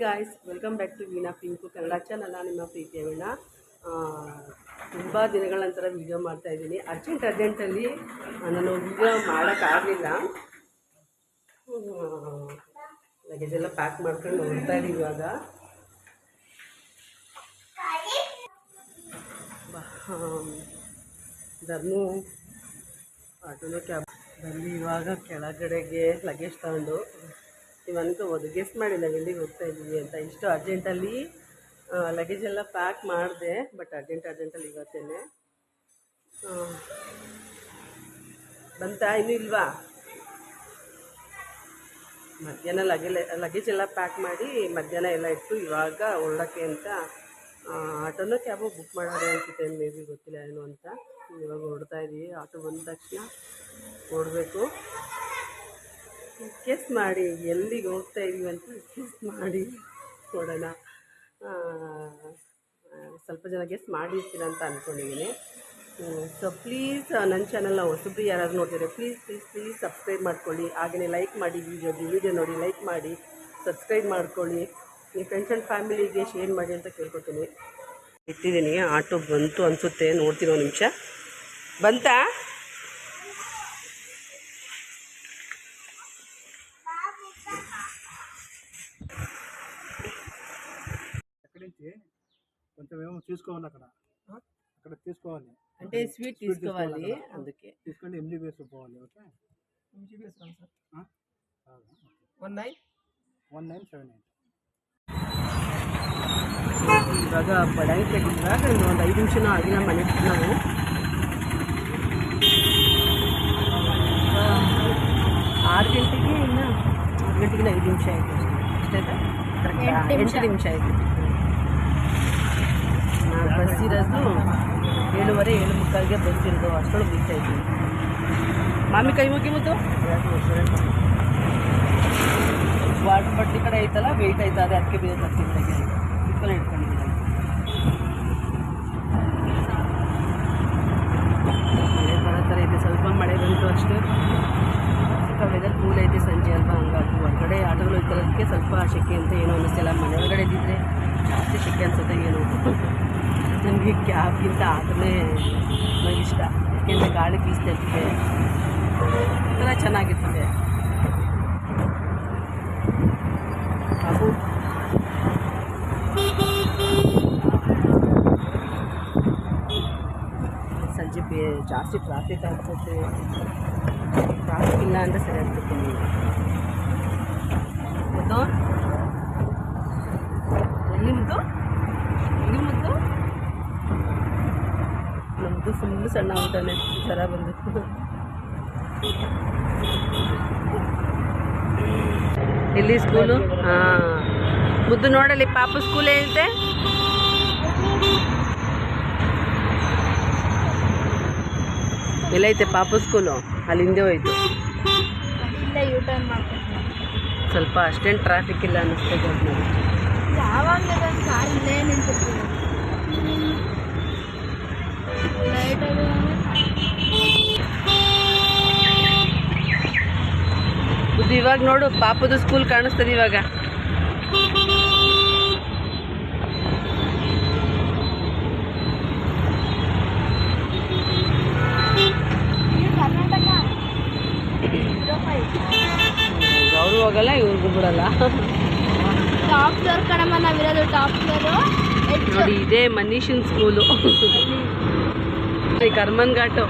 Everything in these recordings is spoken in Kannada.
Guys welcome back to Veena Pinku Kannada channel ನಿಮ್ಮ ಪ್ರೀತಿಯ ವೀಣಾ ತುಂಬ ದಿನಗಳ ನಂತರ ವೀಡಿಯೋ ಮಾಡ್ತಾ ಇದ್ದೀನಿ. ಅರ್ಜೆಂಟ್ ಅರ್ಜೆಂಟಲ್ಲಿ ನಾನು ವೀಡಿಯೋ ಮಾಡೋಕ್ಕಾಗಲಿಲ್ಲ ಲಗೇಜ್ ಎಲ್ಲ ಪ್ಯಾಕ್ ಮಾಡ್ಕೊಂಡು ಹೋಗ್ತಾ ಇದ್ದೀವಿ ಇವಾಗ. ಧರ್ಮು ಆಟೋನೋ ಕ್ಯಾಬ್ ಬಂದು ಇವಾಗ ಕೆಳಗಡೆಗೆ ಲಗೇಜ್ ತಗೊಂಡು ಇವನ್ಗೆ ಅನ್ಕೋಬೋದು ಗೆಸ್ಟ್ ಮಾಡಿಲ್ಲ ಎಲ್ಲಿಗೆ ಹೋಗ್ತಾ ಇದ್ದೀವಿ ಅಂತ. ಇಷ್ಟು ಅರ್ಜೆಂಟಲ್ಲಿ ಲಗೇಜ್ ಎಲ್ಲ ಪ್ಯಾಕ್ ಮಾಡಿದೆ ಬಟ್ ಅರ್ಜೆಂಟ್ ಅರ್ಜೆಂಟಲ್ಲಿ ಇವತ್ತೇನೆ. ಬಂತಾ ಇನ್ನೂ ಇಲ್ವಾ? ಮಧ್ಯಾಹ್ನ ಲಗೇಜ್ ಲಗೇಜ್ ಎಲ್ಲ ಪ್ಯಾಕ್ ಮಾಡಿ ಮಧ್ಯಾಹ್ನ ಎಲ್ಲ ಇಟ್ಟು ಇವಾಗ ಹೊರಡೋಕ್ಕೆ ಅಂತ ಆಟೋನೂ ಕ್ಯಾಬು ಬುಕ್ ಮಾಡೋದು ಅನ್ಸುತ್ತೆ ಮೇ ಬಿ ಗೊತ್ತಿಲ್ಲ ಏನು ಅಂತ. ಇವಾಗ ಹೊಡ್ತಾ ಇದ್ದೀವಿ ಆಟೋ ಬಂದ ತಕ್ಷಣ ಹೊರಡಬೇಕು. ಗೆಸ್ ಮಾಡಿ ಎಲ್ಲಿಗೆ ಹೋಗ್ತಾ ಇದೀವಿ ಅಂತ ಗೆಸ್ ಮಾಡಿ ಆ, ಸ್ವಲ್ಪ ಜನ ಗೆಸ್ ಮಾಡಿರ್ತೀರ ಅಂತ ಅಂದ್ಕೊಂಡಿದ್ದೀನಿ ಸೊ ಪ್ಲೀಸ್ ನನ್ನ ಚಾನಲ್ನ ಹೊಸಬ್ರು ಯಾರಾದ್ರು ನೋಡ್ತಿದ್ರೆ ಪ್ಲೀಸ್ ಪ್ಲೀಸ್ ಪ್ಲೀಸ್ ಸಬ್ಸ್ಕ್ರೈಬ್ ಮಾಡ್ಕೊಳ್ಳಿ. ಹಾಗೆಯೇ ಲೈಕ್ ಮಾಡಿ ವಿಡಿಯೋಗೆ ವೀಡಿಯೋ ನೋಡಿ ಲೈಕ್ ಮಾಡಿ ಸಬ್ಸ್ಕ್ರೈಬ್ ಮಾಡ್ಕೊಳ್ಳಿ. ನಿಮ್ಮ ಫ್ರೆಂಡ್ಸ್ ಆ್ಯಂಡ್ ಫ್ಯಾಮಿಲಿಗೆ ಶೇರ್ ಮಾಡಿ ಅಂತ ಕೇಳ್ಕೊತೀನಿ. ಇಟ್ಟಿದ್ದೀನಿ ಆಟೋ ಬಂತು ಅನಿಸುತ್ತೆ ನೋಡ್ತೀನಿ ಒಂದು ನಿಮಿಷ. ಬಂತಾ? తీసుకోవాలి అక్కడ అక్కడ తీసుకోవాలి అంటే స్వీట్ తీసుకోవాలి అందుకే తీసుకొని ఎంజీబీఎస్ పోవాలి okay one nine one nine seven eight ಇವಾಗ ಬಡಾಯಿ ತೆಗೆದಾಗ ಒಂದು ಐದು ನಿಮಿಷನೂ ಆಗಿಲ್ಲ ಮನೆ ನಾವು ಆರು ಗಂಟೆಗೆ ಇನ್ನು ಆರು ಗಂಟೆಗಿನ ಐದು ನಿಮಿಷ ಆಯಿತು ಅಷ್ಟೇ ಕರೆಕ್ಟ್ ಎಂಟು ನಿಮಿಷ ಆಯಿತು ನಾನು ಬಸ್ ಇರೋದು ಏಳುವರೆ ಏಳು ಮುಕ್ಕಾಲಿಗೆ ಬಸ್ ಇರೋದು ಅಷ್ಟೊಳಗೆ ಆಯಿತು ಮಾಮಿ ಕೈ ಮುಗಿ ಮತ್ತು ವಾಟರ್ ಬಟ್ಟಿ ಕಡೆ ಐತಲ್ಲ ವೆಯ್ಟ್ ಆಯ್ತಾ, ಅದೇ ಅದಕ್ಕೆ ಬೇರೆ ತರ್ತೀನಿ ಇಟ್ಕೊಂಡು ಇಟ್ಕೊಂಡಿದ್ದೀನಿ. ಥರ ಇದೆ, ಸ್ವಲ್ಪ ಮಳೆ ಬಂತು ಅಷ್ಟೇ. ಸ್ವಲ್ಪ ವೆದರ್ ಐತೆ ಸಂಜೆ ಅಲ್ವಾ ಹೊರಗಡೆ ಸ್ವಲ್ಪ ಶೆಕೆ ಅಂತ ಏನೋ ಅನ್ನಿಸ್ತಿಲ್ಲ. ಮನೆ ಒಳಗಡೆ ಇದ್ದಿದ್ರೆ ಜಾಸ್ತಿ ಶೆಕೆ ಅನ್ಸುತ್ತೆ ಏನು. ನನಗೆ ಕ್ಯಾಬ್ಗಿಂತ ಆಟೋನೇ ನನಗೆ ಇಷ್ಟ ಯಾಕೆಂದರೆ ಗಾಳಿ ಬೀಸ್ತಾ ಇರ್ತದೆ ಒಂಥರ ಚೆನ್ನಾಗಿರ್ತದೆ ಬಾಬು ಸಂಜೆ ಬೇ ಜಾಸ್ತಿ ಟ್ರಾಫಿಕ್ ಆಗ್ತದೆ ಟ್ರಾಫಿಕ್ ಇಲ್ಲ ಅಂದರೆ ಸರಿ ಆಗ್ತದೆ ಮುದ್ದು ಎಲ್ಲಿ ಮುದ್ದು ಎಲ್ಲಿ ಮುದ್ದು ಸಣ್ಣ ಊಟನೇ ಜ್ವರ ಬಂದು. ಎಲ್ಲಿ ಸ್ಕೂಲು ಹಾಂ. ಮುದ್ದು ನೋಡಲಿ ಪಾಪ ಸ್ಕೂಲ್ ಏನಿದೆ ಎಲ್ಲೈತೆ ಪಾಪ ಸ್ಕೂಲು ಅಲ್ಲಿ ಹಿಂದೆ ಹೋಯ್ತು. ಇಲ್ಲ ಸ್ವಲ್ಪ ಅಷ್ಟೇನು ಟ್ರಾಫಿಕ್ ಇಲ್ಲ ಅನ್ನಿಸ್ತದೆ ಇವಾಗ ನೋಡು ಪಾಪದ ಸ್ಕೂಲ್ ಕಾಣಿಸ್ತದೆ ಇವಾಗ. ಅವರು ಹೋಗಲ್ಲ ಇವ್ರಿಗೂ ಬಿಡಲ್ಲ. ಟಾಪ್ ಫ್ಲೋರ್ ಕಣಮ್ಮ ನಾವಿರೋದು ಟಾಪ್ ಫ್ಲೋರು ನೋಡಿ ಇದೇ ಮನೀಷನ್ ಸ್ಕೂಲು ಕರ್ಮನ್ ಘಾಟು.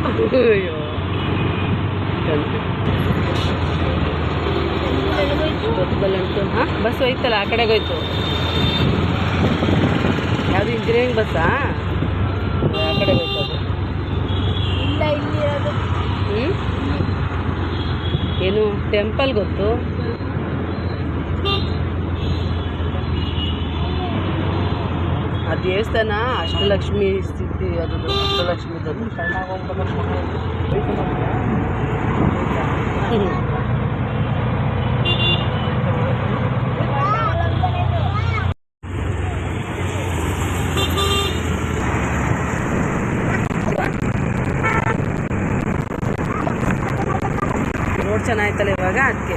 ಅಯ್ಯೋ. ಗೊತ್ತಲ್ಲಂಟು ಹಾಂ? ಬಸ್ ಹೋಯ್ತಲ್ಲ ಆ ಕಡೆಗೆ ಹೋಯ್ತು. ಯಾವುದು ಇಂಜಿನಿಯರಿಂಗ್ ಬಸ್ಸಾ ಆ? ಕಡೆ ಹೋಯ್ತು ಅದು. ಇಲ್ಲ ಇಲ್ಲಿ ಹ್ಞೂ ಏನು ಟೆಂಪಲ್ ಗೊತ್ತು? ಆ ದೇವಸ್ಥಾನ ಅಷ್ಟಲಕ್ಷ್ಮಿ ಸ್ಥಿತಿ ಅದು ಚೆನ್ನಾಯ್ತಲ್ಲ ಇವಾಗ ಅದಕ್ಕೆ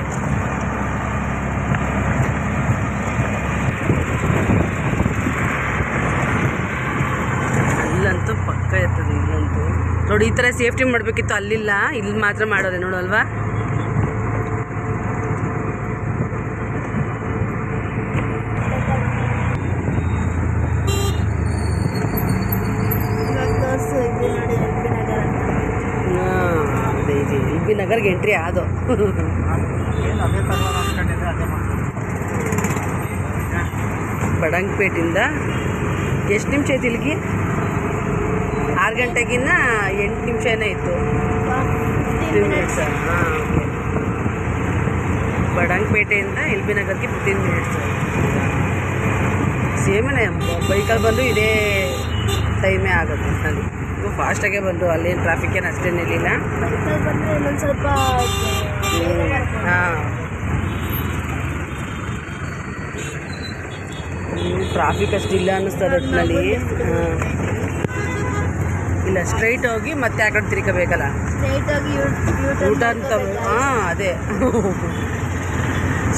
ಅಲ್ಲಂತೂ ಪಕ್ಕ ಇರ್ತದೆ ಇಲ್ಲಂತೂ. ನೋಡಿ, ಈ ಥರ ಸೇಫ್ಟಿ ಮಾಡಬೇಕಿತ್ತು ಅಲ್ಲಿಲ್ಲ, ಇಲ್ಲಿ ಮಾತ್ರ ಮಾಡೋದೆ ನೋಡಲ್ವಾ? ನೋಡಿ ಎಲ್ ಬಿ ನಗರ್ಗೆ ಎಂಟ್ರಿ ಅದು ಬಡಂಗ್ಪೇಟಿಂದ ಎಷ್ಟು ನಿಮಿಷ ಐತಿ ಇಲ್ಲಿಗೆ? ಆರು ಗಂಟೆಗಿನ್ನ ಎಂಟು ನಿಮಿಷನೇ ಇತ್ತು. ಮಿನಿಟ್ಸ್ ಹಾಂ ಬಡಂಗ್ಪೇಟೆಯಿಂದ ಎಲ್ ಬಿ ನಗರ್ಗೆ ಫಿಫ್ಟೀನ್ ಮಿನಿಟ್ಸ್ ಸೇಮೇ ಬೈಕಲ್ಲಿ ಬಂದು ಇದೇ ಟೈಮೇ ಆಗುತ್ತೆ. ಇವು ಫಾಸ್ಟಾಗೆ ಬಂದು ಅಲ್ಲಿ ಟ್ರಾಫಿಕ್ ಏನು ಅಷ್ಟೇನಿರಲಿಲ್ಲ ಸ್ವಲ್ಪ ಹಾಂ. ಟ್ರಾಫಿಕ್ ಅಷ್ಟಿಲ್ಲ ಅನ್ನಿಸ್ತದೆ ಒಟ್ಟಿನಲ್ಲಿ ಹಾಂ. ಇಲ್ಲ ಸ್ಟ್ರೈಟ್ ಹೋಗಿ ಮತ್ತೆ ಆ ಕಡೆ ತಿರ್ಕೋಬೇಕಲ್ಲ ಸ್ಟ್ರೈಟ್ ಆಗಿ ಯೂ ಟರ್ನ್ ತಗೋ ಹಾಂ, ಅದೇ.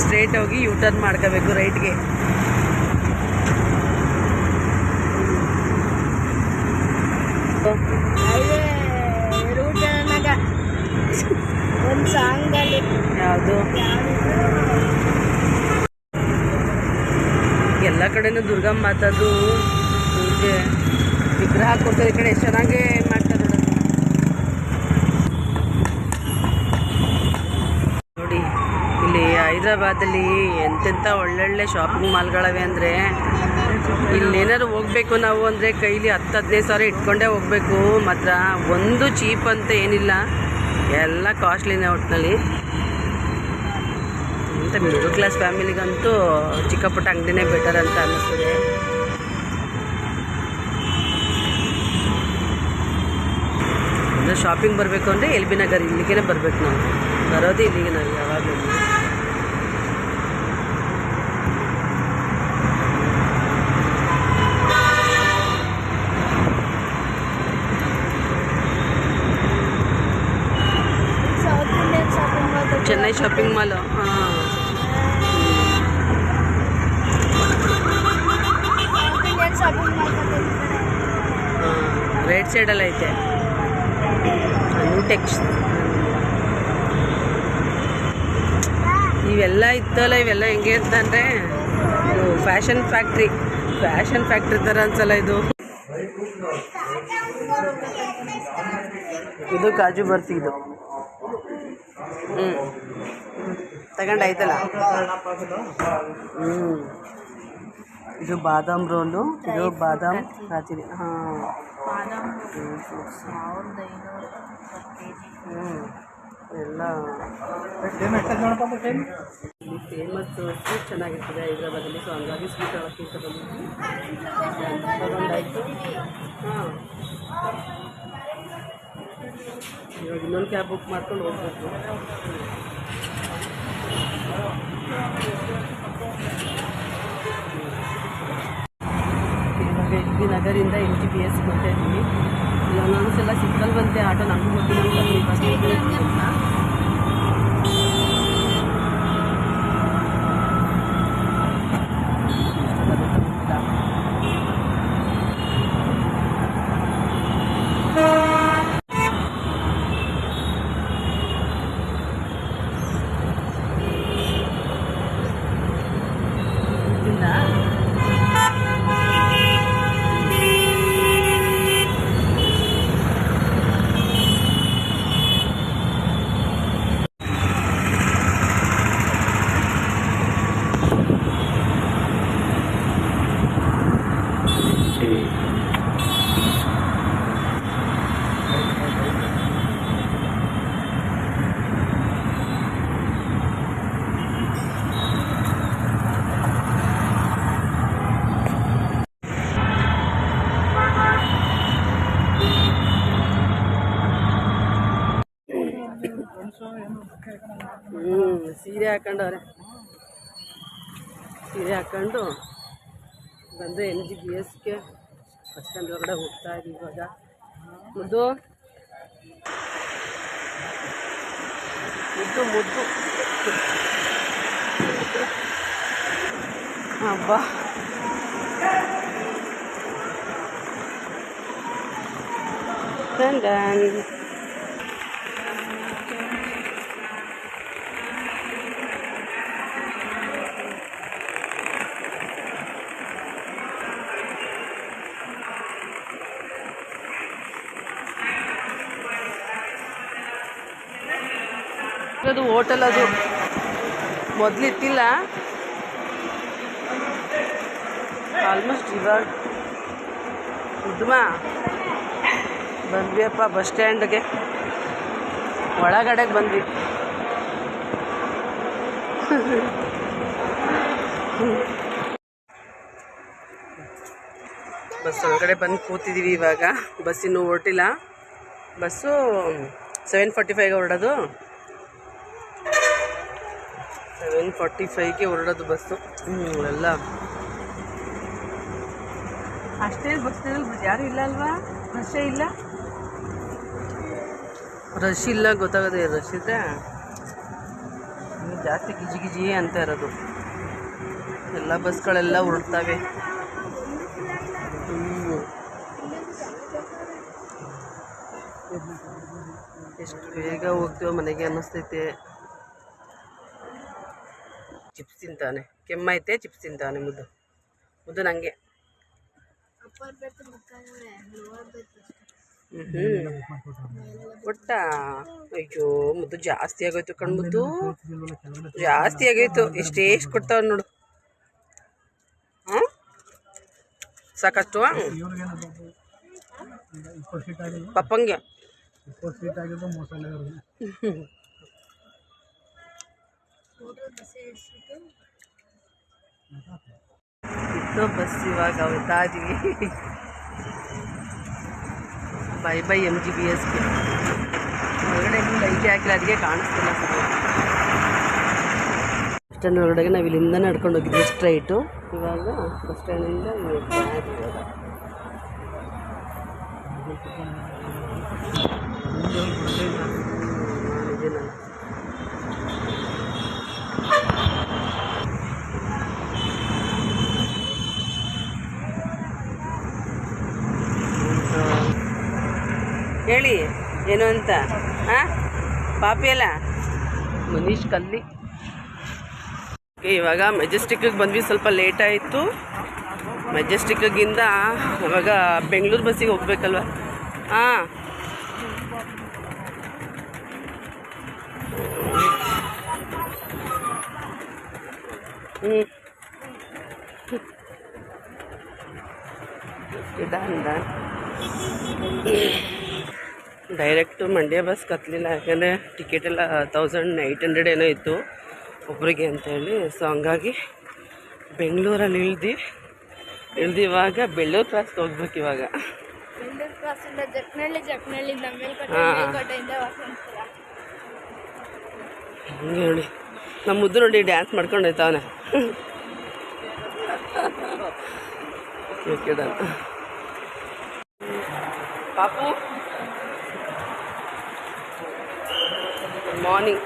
ಸ್ಟ್ರೈಟ್ ಹೋಗಿ ಯೂ ಟರ್ನ್ ಮಾಡ್ಕೋಬೇಕು ರೈಟ್ಗೆ ಹೈವೇ ರೂಟ್ ಅನ್ನಗ ಒಂದು ಸಾಂಗಲ್ಲಿ ಎಲ್ಲ ಕಡೆನೂ ದುರ್ಗಮ್ಮ ಮಾತಾದು ಪೂಜೆ ವಿಗ್ರಹ ಕೊಡ್ತಾರೆ ಈ ಕಡೆ. ಎಷ್ಟು ಚೆನ್ನಾಗಿ ಮಾಡ್ತಾರೆ ನೋಡಿ. ಇಲ್ಲಿ ಹೈದ್ರಾಬಾದಲ್ಲಿ ಎಂತೆಂಥ ಒಳ್ಳೊಳ್ಳೆ ಶಾಪಿಂಗ್ ಮಾಲ್ಗಳವೆ ಅಂದರೆ ಇಲ್ಲೇನಾದ್ರು ಹೋಗ್ಬೇಕು ನಾವು ಅಂದರೆ ಕೈಲಿ ಹತ್ತು, ಹದಿನೈದು ಸಾವಿರ ಇಟ್ಕೊಂಡೇ ಹೋಗ್ಬೇಕು. ಮಾತ್ರ ಒಂದು ಚೀಪ್ ಅಂತ ಏನಿಲ್ಲ. ಎಲ್ಲ ಕಾಸ್ಟ್ಲಿನೇ ಒಟ್ಟಿನಲ್ಲಿ ಅಂತ ಮಿಡಲ್ ಕ್ಲಾಸ್ ಫ್ಯಾಮಿಲಿಗಂತೂ ಚಿಕ್ಕ ಪುಟ್ಟ ಅಂಗಡಿನೇ ಬೆಟರ್ ಅಂತ ಅನ್ನಿಸ್ತದೆ ಅಂದರೆ ಶಾಪಿಂಗ್ ಬರಬೇಕು ಅಂದರೆ ಎಲ್ ಬಿ ನಗರ್ ಇಲ್ಲಿಗೇ ಬರಬೇಕು ನಾವು. ಬರೋದೇ ಇಲ್ಲಿಗೆ ನಾವು ಯಾವಾಗಲೂ ಚೆನ್ನೈ ಶಾಪಿಂಗ್ ಮಾಲು ಹಾಂ south Indian shopping mall right ಸೈಡಲ್ಲಿ ಐತೆ. ಇವೆಲ್ಲ ಇತ್ತಲ್ಲ, ಇವೆಲ್ಲ ಹೆಂಗೆ ಅಂತಂದರೆ ಇದು ಫ್ಯಾಷನ್ ಫ್ಯಾಕ್ಟ್ರಿ ಫ್ಯಾಷನ್ ಫ್ಯಾಕ್ಟ್ರಿ ಥರ ಅನ್ಸಲ್ಲ ಇದು. ಇದು ಕಾಜು ಬರ್ತಿ ಇದು. ಹ್ಞೂ ತಗೊಂಡೈತಲ್ಲ ಹ್ಞೂ ಇದು ಬಾದಾಮ್ ರೋಲು ಇದು ಬಾದಾಮ್ ಕಾಜಿರಿ ಹಾಂ. ಹ್ಞೂ ಎಲ್ಲ. ಫೇಮಸ್ ಸ್ವೀಟ್ ಚೆನ್ನಾಗಿರ್ತದೆ ಹೈದ್ರಾಬಾದಲ್ಲಿ ಸೊ ಹಂಗಾಗಿ ಸ್ವೀಟ್ ಹೇಳೋಕ್ಕೆ ಅಂತ ಬಂದಿದ್ವಿ. ತಗೊಂಡಾಯ್ತು ಹಾಂ ಇವಾಗ ಇನ್ನೊಂದು ಕ್ಯಾಬ್ ಬುಕ್ ಮಾಡ್ಕೊಂಡು ಹೋಗ್ಬೇಕು. ಎಲ್ ಬಿ ನಗರಿಂದ ಎನ್ ಟಿ ಬಿ ಎಸ್ ಬರ್ತಾ ಇದ್ದೀವಿ. ನಾನು ಸಿಕ್ಕಲ್ ಬಂತೆ ಆಟೋ ನಮಗೂ ಗೊತ್ತಿಲ್ಲ ಸೀರೆ ಹಾಕೊಂಡವ್ರೆ ಸೀರೆ ಹಾಕೊಂಡು ಬಂದರೆ ಎನ್ ಜಿ ಬಿ ಎಸ್ಗೆ ಬಸ್ ಸ್ಟ್ಯಾಂಡ್ ಒಳಗಡೆ ಹೋಗ್ತಾ ಇದ್ದೀವಿ ಇವಾಗ ಮುದ್ದು ಮುದ್ದು ಮುದ್ದು ಹಬ್ಬ ಡನ್ ಅದು ಹೋಟೆಲ್ ಅದು. ಮೊದಲಿತ್ತಿಲ್ಲ ಆಲ್ಮೋಸ್ಟ್ ಇವಾಗ ಉದ್ಮ, ಬಂದ್ವಿಯಪ್ಪ ಬಸ್ ಸ್ಟ್ಯಾಂಡ್ಗೆ ಒಳಗಡೆಗೆ ಬಂದ್ವಿ. ಬಸ್ ಒಳಗಡೆ ಬಂದು ಕೂತಿದ್ದೀವಿ ಇವಾಗ. ಬಸ್ ಇನ್ನೂ ಹೊರಟಿಲ್ಲ. ಬಸ್ಸು ಸೆವೆನ್ ಫಾರ್ಟಿ ಫೈವ್ಗೆ ಹೊರಡೋದು. ಸೆವೆನ್ ಫಾರ್ಟಿ ಫೈವ್ಗೆ ಹೊರಡೋದು ಬಸ್ಸು. ಎಲ್ಲ. ಅಷ್ಟೇ ಬಸ್ ಯಾರು ಇಲ್ಲ ಅಲ್ವಾ? ರಶೇ ಇಲ್ಲ? ರಶ್ ಇಲ್ಲ ಗೊತ್ತಾಗದೆ ರಶ್ ಇದ್ರೆ ಜಾಸ್ತಿ ಗಿಜಿ ಗಿಜಿ ಅಂತ ಇರೋದು. ಎಲ್ಲ ಬಸ್ಗಳೆಲ್ಲ ಹೊರಡ್ತವೆ ಎಷ್ಟು ಬೇಗ ಹೋಗ್ತೀವೋ ಮನೆಗೆ ಅನ್ನಿಸ್ತೈತೆ. ತಿಂತಾನೆ. ಕೆಮ್ಮೈತೆ ಚಿಪ್ಸ್ ತಿಂತಾನೆ ಮುದ್ದು. ಮುದ್ದು ನನಗೆ ಒಟ್ಟ ಅಯ್ಯೋ ಮುದ್ದು ಜಾಸ್ತಿ ಆಗೋಯ್ತು ಕಣ್ಮುದ್ದು ಜಾಸ್ತಿ ಆಗೋಯ್ತು. ಎಷ್ಟೇ ಎಷ್ಟು ಕೊಡ್ತಾವ ನೋಡು. ಹಾಂ ಸಾಕಷ್ಟು ಪಪ್ಪಂಗೆ. ಇತ್ತು ಬಸ್ ಇವಾಗ ಇದೀವಿ bye bye M G B ಎಸ್ಗೆ ಒಳಗಡೆ ಇನ್ನೂ ಲೈಟೇ ಹಾಕಿಲ್ಲ, ಅದಕ್ಕೆ ಕಾಣಿಸ್ತಿಲ್ಲ ಬಸ್ ಸ್ಟ್ಯಾಂಡ್ ಒಳಗಡೆಗೆ ನಾವು ಇಲ್ಲಿಂದ ನಡ್ಕೊಂಡು ಹೋಗಿದ್ವಿ ಸ್ಟ್ರೈಟು ಇವಾಗ ಬಸ್ ಸ್ಟ್ಯಾಂಡಿಂದ ಇವಾಗ. ಹೇಳಿ, ಏನು ಅಂತ? ಹಾಂ ಪಾಪಿ ಅಲ್ಲ? ಮನೀಶ್ ಕಲ್ಲಿ. ಇವಾಗ ಮೆಜೆಸ್ಟಿಕ್ಕಿಗೆ ಬಂದ್ವಿ, ಸ್ವಲ್ಪ ಲೇಟ್ ಆಯಿತು. ಮೆಜೆಸ್ಟಿಕ್ಕಿಂದ ಇವಾಗ ಬೆಂಗಳೂರು ಬಸ್ಸಿಗೆ ಹೋಗ್ಬೇಕಲ್ವ? ಹಾಂ ಹ್ಞೂ done done direct Mandya bus ಕತ್ತಲಿಲ್ಲ ಯಾಕಂದರೆ ಟಿಕೆಟ್ ಎಲ್ಲ ತೌಸಂಡ್ ಏಯ್ಟ್ ಹಂಡ್ರೆಡ್ ಏನೋ ಇತ್ತು ಒಬ್ಬರಿಗೆ ಅಂತೇಳಿ ಸೊ ಹಂಗಾಗಿ ಬೆಂಗಳೂರಲ್ಲಿ ಇಳ್ದು ಇಳ್ದು ಇವಾಗ ಬೆಳ್ಳೂರು ಕ್ರಾಸ್ಗೆ ಹೋಗ್ಬೇಕು ಇವಾಗ. ಹಂಗೆ ನೋಡಿ. ನಮ್ಮ ಮುದ್ದು ನೋಡಿ ಡ್ಯಾನ್ಸ್ ಮಾಡ್ಕೊಂಡು ಹೋಯ್ತಾವನೆ ಪಾಪು? ಮಾರ್ನಿಂಗ್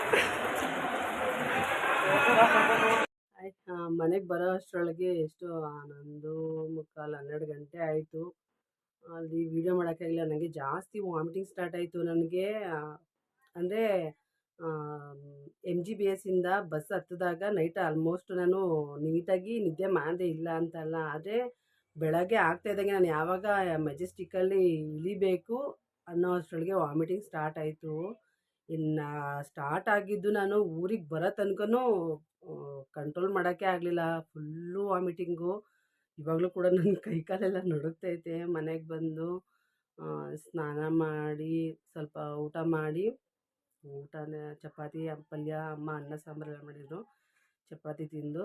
ಮನೆಗೆ ಬರೋ ಅಷ್ಟರೊಳಗೆ ಎಷ್ಟು ಹನ್ನೊಂದು ಮುಕ್ಕಾಲು ಹನ್ನೆರಡು ಗಂಟೆ ಆಯಿತು. ಅಲ್ಲಿ ವೀಡಿಯೋ ಮಾಡೋಕ್ಕಾಗಿಲ್ಲ ನನಗೆ ಜಾಸ್ತಿ ವಾಮಿಟಿಂಗ್ ಸ್ಟಾರ್ಟ್ ಆಯಿತು ನನಗೆ. ಅಂದರೆ ಎಂ ಜಿ ಬಿ ಎಸ್ಸಿಂದ ಬಸ್ ಹತ್ತಿದಾಗ ನೈಟ್ ಆಲ್ಮೋಸ್ಟ್ ನಾನು ನೀಟಾಗಿ ನಿದ್ದೆ ಮಾಡದೇ ಇಲ್ಲ ಅಂತಲ್ಲ. ಆದರೆ, ಬೆಳಗ್ಗೆ ಆಗ್ತಾ ಇದ್ದಂಗೆ ನಾನು ಯಾವಾಗ ಮೆಜೆಸ್ಟಿಕ್ಕಲ್ಲಿ ಇಳಿಬೇಕು ಅನ್ನೋ ಅಷ್ಟರೊಳಗೆ ವಾಮಿಟಿಂಗ್ ಸ್ಟಾರ್ಟ್ ಆಯಿತು. ಇನ್ನು ಸ್ಟಾರ್ಟ್ ಆಗಿದ್ದು ನಾನು ಊರಿಗೆ ಬರೋ ತನಕನೂ ಕಂಟ್ರೋಲ್ ಮಾಡೋಕ್ಕೆ ಆಗಲಿಲ್ಲ. ಫುಲ್ಲು ವಾಮಿಟಿಂಗು ಇವಾಗಲೂ ಕೂಡ ನನ್ನ ಕೈ ಕಾಲೆಲ್ಲ ನಡುಗ್ತೈತೆ. ಮನೆಗೆ ಬಂದು ಸ್ನಾನ ಮಾಡಿ, ಸ್ವಲ್ಪ ಊಟ ಮಾಡಿ, ಊಟನೇ ಚಪಾತಿ, ಪಲ್ಯ, ಅಮ್ಮ ಅನ್ನ ಸಾಂಬಾರೆಲ್ಲ ಮಾಡಿದರು. ಚಪಾತಿ ತಿಂದು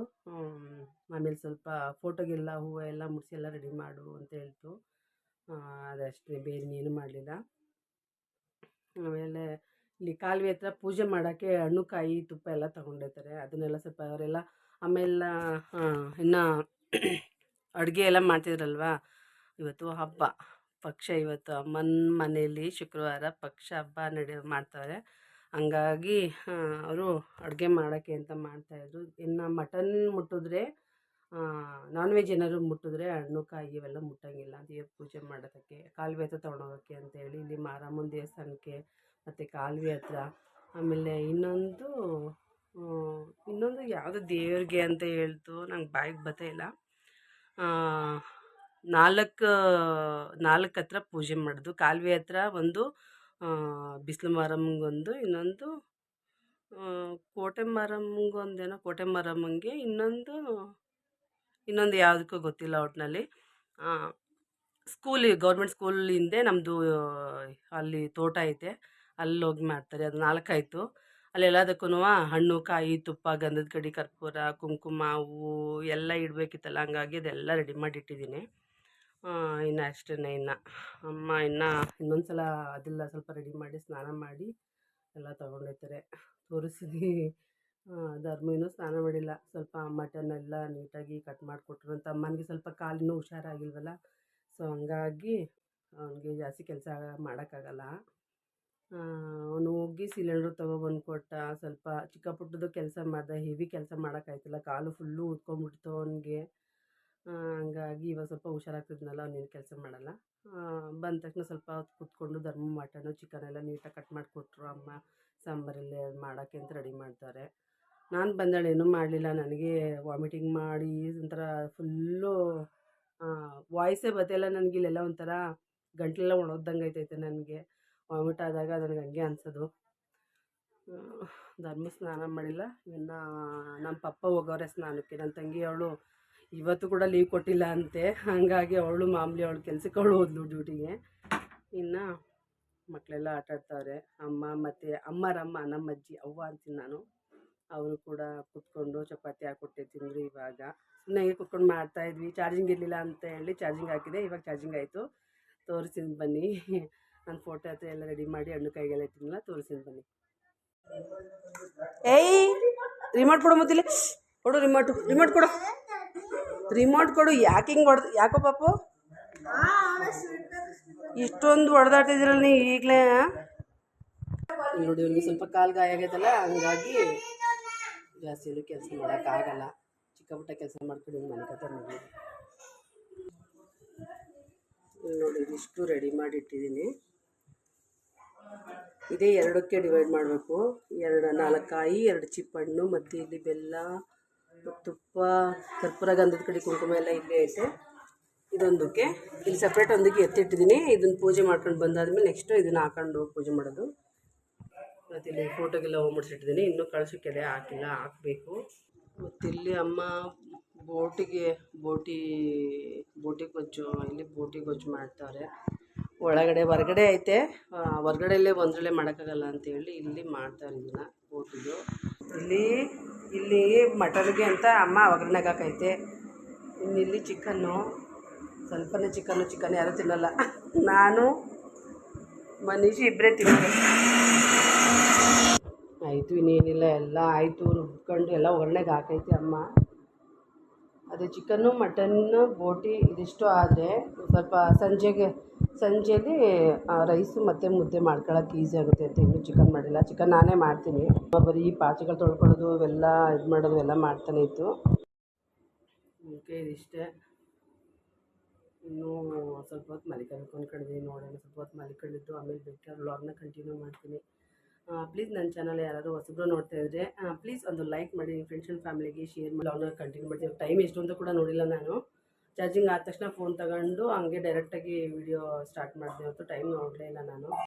ಆಮೇಲೆ ಸ್ವಲ್ಪ ಫೋಟೋಗೆಲ್ಲ, ಹೂವು ಎಲ್ಲ ಮುಡಿಸಿ ಎಲ್ಲ ರೆಡಿ ಮಾಡು ಅಂತ ಹೇಳ್ತು. ಅದಷ್ಟೇ ಬೇರೆ ಏನು ಮಾಡಲಿಲ್ಲ. ಆಮೇಲೆ ಇಲ್ಲಿ ಕಾಲುವೆ ಹತ್ರ ಪೂಜೆ ಮಾಡೋಕ್ಕೆ ಹಣ್ಣು ಕಾಯಿ ತುಪ್ಪ ಎಲ್ಲ ತೊಗೊಂಡಿರ್ತಾರೆ. ಅದನ್ನೆಲ್ಲ ಸ್ವಲ್ಪ ಅವರೆಲ್ಲ ಆಮೇಲೆ ಇನ್ನು ಅಡುಗೆ ಎಲ್ಲ ಮಾಡ್ತಿದ್ರಲ್ವ? ಇವತ್ತು ಹಬ್ಬ. ಪಕ್ಷ ಇವತ್ತು ಅಮ್ಮನ ಮನೆಯಲ್ಲಿ ಶುಕ್ರವಾರ ಪಕ್ಷ ಹಬ್ಬ ನಡೆ ಮಾಡ್ತಾರೆ. ಹಂಗಾಗಿ ಅವರು ಅಡುಗೆ ಮಾಡೋಕ್ಕೆ ಅಂತ ಮಾಡ್ತಾಯಿದ್ರು. ಇನ್ನು ಮಟನ್ ಮುಟ್ಟಿದ್ರೆ ನಾನ್ ವೆಜ್ ಏನಾದ್ರು ಮುಟ್ಟಿದ್ರೆ ಹಣ್ಣು ಕಾಯಿ ಇವೆಲ್ಲ ಮುಟ್ಟಂಗಿಲ್ಲ ದೇವ್ರ ಪೂಜೆ ಮಾಡೋದಕ್ಕೆ, ಕಾಲುವೆ ಹತ್ರ ತೊಗೊಂಡೋಗೋಕ್ಕೆ ಅಂತೇಳಿ ಇಲ್ಲಿ ಮಾರಮ್ಮನ ದೇವಸ್ಥಾನಕ್ಕೆ ಮತ್ತು ಕಾಲುವೆ ಹತ್ರ, ಆಮೇಲೆ ಇನ್ನೊಂದು ಇನ್ನೊಂದು ಯಾವುದು ದೇವ್ರಿಗೆ ಅಂತ ಹೇಳ್ತು, ನಂಗೆ ಬಾಯಿಗೆ ಇಲ್ಲ. ನಾಲ್ಕು ನಾಲ್ಕು ಹತ್ರ ಪೂಜೆ ಮಾಡೋದು. ಕಾಲುವೆ ಹತ್ರ ಒಂದು ಬಿಸಿಲು ಮಾರಮ್ಮಂಗೊಂದು ಇನ್ನೊಂದು ಕೋಟೆ ಮಾರಮ್ಮಂಗೊಂದೇನೋ ಕೋಟೆ ಮಾರಮ್ಮಂಗೆ ಇನ್ನೊಂದು ಇನ್ನೊಂದು ಯಾವುದಕ್ಕೂ ಗೊತ್ತಿಲ್ಲ ಒಟ್ಟಿನಲ್ಲಿ ಸ್ಕೂಲಿಗೆ ಗೌರ್ಮೆಂಟ್ ಸ್ಕೂಲ್ ಹಿಂದೆ ನಮ್ಮದು ಅಲ್ಲಿ ತೋಟ ಐತೆ. ಅಲ್ಲಿ ಹೋಗಿ ಮಾಡ್ತಾರೆ, ಅದು ನಾಲ್ಕಾಯಿತು. ಅಲ್ಲೆಲ್ಲದಕ್ಕೂ ಹಣ್ಣು, ಕಾಯಿ, ತುಪ್ಪ, ಗಂಧದ ಕಡಿ, ಕರ್ಪೂರ, ಕುಂಕುಮ, ಹೂವು ಎಲ್ಲ ಇಡಬೇಕಿತ್ತಲ್ಲ, ಹಂಗಾಗಿ ಅದೆಲ್ಲ ರೆಡಿ ಮಾಡಿ ಇಟ್ಟಿದ್ದೀನಿ ಇನ್ನು ಅಷ್ಟೇ ಇನ್ನು. ಅಮ್ಮ ಇನ್ನು ಇನ್ನೊಂದು ಸಲ ಅದೆಲ್ಲ ಸ್ವಲ್ಪ ರೆಡಿ ಮಾಡಿ ಸ್ನಾನ ಮಾಡಿ ಎಲ್ಲ ತೊಗೊಂಡೋಗ್ತಾರೆ ತೋರಿಸಿದ್ವಿ ಇನ್ನೂ ಸ್ನಾನ ಮಾಡಿಲ್ಲ. ಸ್ವಲ್ಪ ಮಟನ್ ಎಲ್ಲ ನೀಟಾಗಿ ಕಟ್ ಮಾಡಿಕೊಟ್ರು ಅಂತ. ಅಮ್ಮನಿಗೆ ಸ್ವಲ್ಪ ಕಾಲಿನೂ ಹುಷಾರಾಗಿಲ್ವಲ್ಲ? ಸೊ ಹಂಗಾಗಿ ಅವನಿಗೆ ಜಾಸ್ತಿ ಕೆಲಸ ಮಾಡೋಕ್ಕಾಗಲ್ಲ. ಅವನು ಸಿಲಿಂಡ್ರ್ ತೊಗೊಬಂದು ಕೊಟ್ಟ ಸ್ವಲ್ಪ ಚಿಕ್ಕ ಪುಟ್ಟದು ಕೆಲಸ ಮಾಡಿದೆ ಹೆವಿ ಕೆಲಸ ಮಾಡೋಕ್ಕಾಯ್ತಿಲ್ಲ ಕಾಲು ಫುಲ್ಲು ಊದ್ಕೊಂಬಿಡ್ತು ಅವನಿಗೆ. ಹಂಗಾಗಿ ಇವಾಗ ಸ್ವಲ್ಪ ಹುಷಾರಾಗ್ತಿದ್ನಲ್ಲ ಅವನೇನು ಕೆಲಸ ಮಾಡಲ್ಲ. ಬಂದ ತಕ್ಷಣ ಸ್ವಲ್ಪ ಹೊತ್ತು ಕೂತ್ಕೊಂಡು ಧರ್ಮ ಮಟನು ಚಿಕನ್ ಎಲ್ಲ ನೀಟಾಗಿ ಕಟ್ ಮಾಡಿಕೊಟ್ರು ಅಮ್ಮ ಸಾಂಬಾರಲ್ಲಿ ಮಾಡೋಕ್ಕೆ ಅಂತ ರೆಡಿ ಮಾಡ್ತಾರೆ. ನಾನು ಬಂದಾಳೆ, ಏನೂ ಮಾಡಲಿಲ್ಲ. ನನಗೆ ವಾಮಿಟಿಂಗ್ ಮಾಡಿ, ಒಂಥರ ಫುಲ್ಲು ವಾಯ್ಸೇ ಬರ್ತಾಯಿಲ್ಲ ನನಗೆ ಇಲ್ಲೆಲ್ಲ ಒಂಥರ ಗಂಟಲೆಲ್ಲ ಒಣಗ್ದಂಗೆ ಐತೈತೆ ನನಗೆ. ವಾಮಿಟ್ ಆದಾಗ ನನಗೆ ಹಂಗೆ ಅನ್ಸೋದು. ಧರ್ಮ ಸ್ನಾನ ಮಾಡಿಲ್ಲ. ಇನ್ನು ನಮ್ಮ ಪಪ್ಪ ಹೋಗವ್ರೆ ಸ್ನಾನಕ್ಕೆ. ನನ್ನ ತಂಗಿ ಅವಳು ಇವತ್ತು ಕೂಡ ಲೀವ್ ಕೊಟ್ಟಿಲ್ಲ ಅಂತೆ. ಹಾಗಾಗಿ ಅವಳು ಮಾಮೂಲಿ ಅವಳು ಕೆಲ್ಸಕ್ಕೆ ಅವಳು ಹೋದ್ಲು ಡ್ಯೂಟಿಗೆ ಇನ್ನು ಮಕ್ಕಳೆಲ್ಲ ಆಟ ಆಡ್ತಾವ್ರೆ. ಅಮ್ಮ ಮತ್ತು ಅಮ್ಮರಮ್ಮ ನಮ್ಮ ಅಜ್ಜಿ ಅವ್ವ ಅಂತೀನಿ ನಾನು. ಅವರು ಕೂಡ ಕೂತ್ಕೊಂಡು ಚಪಾತಿ ಹಾಕ್ಕೊಟ್ಟೆ ತಿಂದರು ಇವಾಗ. ಸುಮ್ಮನೆ ಕುತ್ಕೊಂಡು ಮಾಡ್ತಾಯಿದ್ವಿ ಚಾರ್ಜಿಂಗ್ ಇರಲಿಲ್ಲ ಅಂತ ಹೇಳಿ ಚಾರ್ಜಿಂಗ್ ಹಾಕಿದೆ. ಇವಾಗ ಚಾರ್ಜಿಂಗ್ ಆಯಿತು. ತೋರಿಸಿದ್ ಬನ್ನಿ. ನಾನು ಫೋಟೋ ಹತ್ರ ಎಲ್ಲ ರೆಡಿ ಮಾಡಿ ಹಣ್ಣು ಕೈಗೆಲ್ಲ ಇಟ್ಟಿದ್ನಲ್ಲ ತೋರಿಸಿದ್ದು ಬನ್ನಿ. ಏಯ್ ರಿಮೋಟ್ ಕೊಡು ಮತ್ತಿಲ್ಲ. ಕೊಡು ರಿಮೋಟು ರಿಮೋಟ್ ಕೊಡು. ರಿಮೋಟ್ ಕೊಡು, ಯಾಕೆ ಹಿಂಗೆ ಹೊಡೆದು, ಯಾಕೋ ಪಾಪು? ಇಷ್ಟೊಂದು ಹೊಡೆದಾಡ್ತಿದ್ದೀರಲ್ಲ ನೀ ಈಗಲೇ ನೋಡಿ ಇವ್ರಿಗೆ ಸ್ವಲ್ಪ ಕಾಲು ಗಾಯ ಆಗೈತಲ್ಲ, ಹಂಗಾಗಿ ಜಾಸ್ತಿ ಏನು ಕೆಲಸ ಮಾಡೋಕ್ಕಾಗಲ್ಲ ಚಿಕ್ಕ ಪುಟ್ಟ ಕೆಲಸ ಮಾಡ್ಕೊಂಡು ಹಿಂಗೆ ನೋಡಿ ನೋಡಿ ರೆಡಿ ಮಾಡಿ ಇಟ್ಟಿದ್ದೀನಿ ಇದೇ ಎರಡಕ್ಕೆ ಡಿವೈಡ್ ಮಾಡಬೇಕು. ಎರಡು ನಾಲ್ಕಾಯಿ, ಎರಡು ಚಿಪ್ಪಣ್ಣು, ಮತ್ತು ಇಲ್ಲಿ ಬೆಲ್ಲ ತುಪ್ಪ, ಕರ್ಪೂರ ಗಂಧದ ಕಡೆ ಕುಂಕುಮ ಎಲ್ಲ ಇಲ್ಲೇ ಐತೆ. ಇದೊಂದಕ್ಕೆ. ಇಲ್ಲಿ ಸಪ್ರೇಟ್ ಒಂದಕ್ಕೆ ಎತ್ತಿಟ್ಟಿದ್ದೀನಿ. ಇದನ್ನು ಪೂಜೆ ಮಾಡ್ಕೊಂಡು ಬಂದಾದ್ಮೇಲೆ ನೆಕ್ಸ್ಟು ಇದನ್ನು ಹಾಕೊಂಡು ಪೂಜೆ ಮಾಡೋದು. ಮತ್ತು ಇಲ್ಲಿ ಫೋಟೋಗೆಲ್ಲ ಹೋಗ್ಬಿಡ್ಸಿಟ್ಟಿದ್ದೀನಿ. ಇನ್ನೂ ಕಳಸಕ್ಕೆಲ್ಲ ಹಾಕಿಲ್ಲ, ಹಾಕಬೇಕು. ಮತ್ತು ಇಲ್ಲಿ ಅಮ್ಮ ಬೋಟಿಗೆ, ಬೋಟಿ ಬೋಟಿ ಗೊಜ್ಜು ಇಲ್ಲಿ ಬೋಟಿ ಗೊಜ್ಜು ಮಾಡ್ತಾರೆ. ಒಳಗಡೆ, ಹೊರಗಡೆ ಐತೆ. ಹೊರ್ಗಡೆಯಲ್ಲೇ ಒಂದರಲ್ಲೇ ಮಾಡೋಕ್ಕಾಗಲ್ಲ ಅಂತೇಳಿ ಇಲ್ಲಿ ಮಾಡ್ತಾರೆ ಇದನ್ನ ಬೋಟಿದು ಇಲ್ಲಿ ಇಲ್ಲಿ ಮಟನ್ಗೆ ಅಂತ ಅಮ್ಮ ಒಗ್ಗರಣೆಗೆ ಹಾಕೈತೆ. ಇನ್ನು ಇಲ್ಲಿ ಚಿಕನ್ನು ಸ್ವಲ್ಪನೇ ಚಿಕನ್ನು ಚಿಕನ್ ಯಾರೂ ತಿನ್ನಲ್ಲ. ನಾನು ಮನೀಷಿ ಇಬ್ಬರೇ ತಿನ್ನೋದು ಆಯಿತು, ಇನ್ನೇನಿಲ್ಲ, ಎಲ್ಲ ಆಯಿತು, ರುಬ್ಕೊಂಡು ಎಲ್ಲ ಒಗ್ಗರಣೆಗೆ ಹಾಕೈತೆ ಅಮ್ಮ. ಅದೇ ಚಿಕನ್ನು ಮಟನ್ನು ಬೋಟಿ, ಇದಿಷ್ಟು ಆದರೆ ಸ್ವಲ್ಪ ಸಂಜೆಗೆ ಸಂಜೆಲಿ ರೈಸು ಮತ್ತು ಮುದ್ದೆ ಮಾಡ್ಕೊಳ್ಳೋಕೆ ಈಸಿ ಆಗುತ್ತೆ ಅಂತ ಇನ್ನೂ ಚಿಕನ್ ಮಾಡಿಲ್ಲ. ಚಿಕನ್ ನಾನೇ ಮಾಡ್ತೀನಿ. ಬರೀ ಪಾತ್ರೆಗಳು ತೊಳ್ಕೊಳ್ಳೋದು, ಇವೆಲ್ಲ ಇದು ಮಾಡೋದು ಎಲ್ಲ ಮಾಡ್ತಾನೆ ಇತ್ತು. ಓಕೆ ಇದಿಷ್ಟೇ. ಇನ್ನೂ ಸ್ವಲ್ಪ ಹೊತ್ತು ಮಲಿಕಬೇಕು ಅಂದ್ಕೊಂಡಿದ್ದೀನಿ ನೋಡೋಣ. ಸ್ವಲ್ಪ ಹೊತ್ತು ಮಲಿಕೊಂಡಿದ್ದು ಆಮೇಲೆ ಬೇಕಾದ್ರೆ ವ್ಲಾಗ್ನ ಕಂಟಿನ್ಯೂ ಮಾಡ್ತೀನಿ. ಪ್ಲೀಸ್ ನನ್ನ ಚಾನಲ್ ಯಾರಾದರೂ ಹೊಸಬ್ರು ನೋಡ್ತಾ ಇದ್ದರೆ ಪ್ಲೀಸ್ ಒಂದು ಲೈಕ್ ಮಾಡಿ ಫ್ರೆಂಡ್ಸ್ ಆ್ಯಂಡ್ ಫ್ಯಾಮಿಲಿಗೆ ಶೇರ್ ಮಾಡಿ. ವ್ಲಾಗ್ನ ಕಂಟಿನ್ಯೂ ಮಾಡ್ತೀನಿ. ಟೈಮ್ ಎಷ್ಟು ಅಂತ ಕೂಡ ನೋಡಿಲ್ಲ ನಾನು. ಚಾರ್ಜಿಂಗ್ ಆದ ತಕ್ಷಣ ಫೋನ್ ತಗೊಂಡು ಹಂಗೆ ಡೈರೆಕ್ಟಾಗಿ ವಿಡಿಯೋ ಸ್ಟಾರ್ಟ್ ಮಾಡಿದೆ ಹೊತ್ತು ಟೈಮ್ ನೋಡಲೇ ಇಲ್ಲ ನಾನು.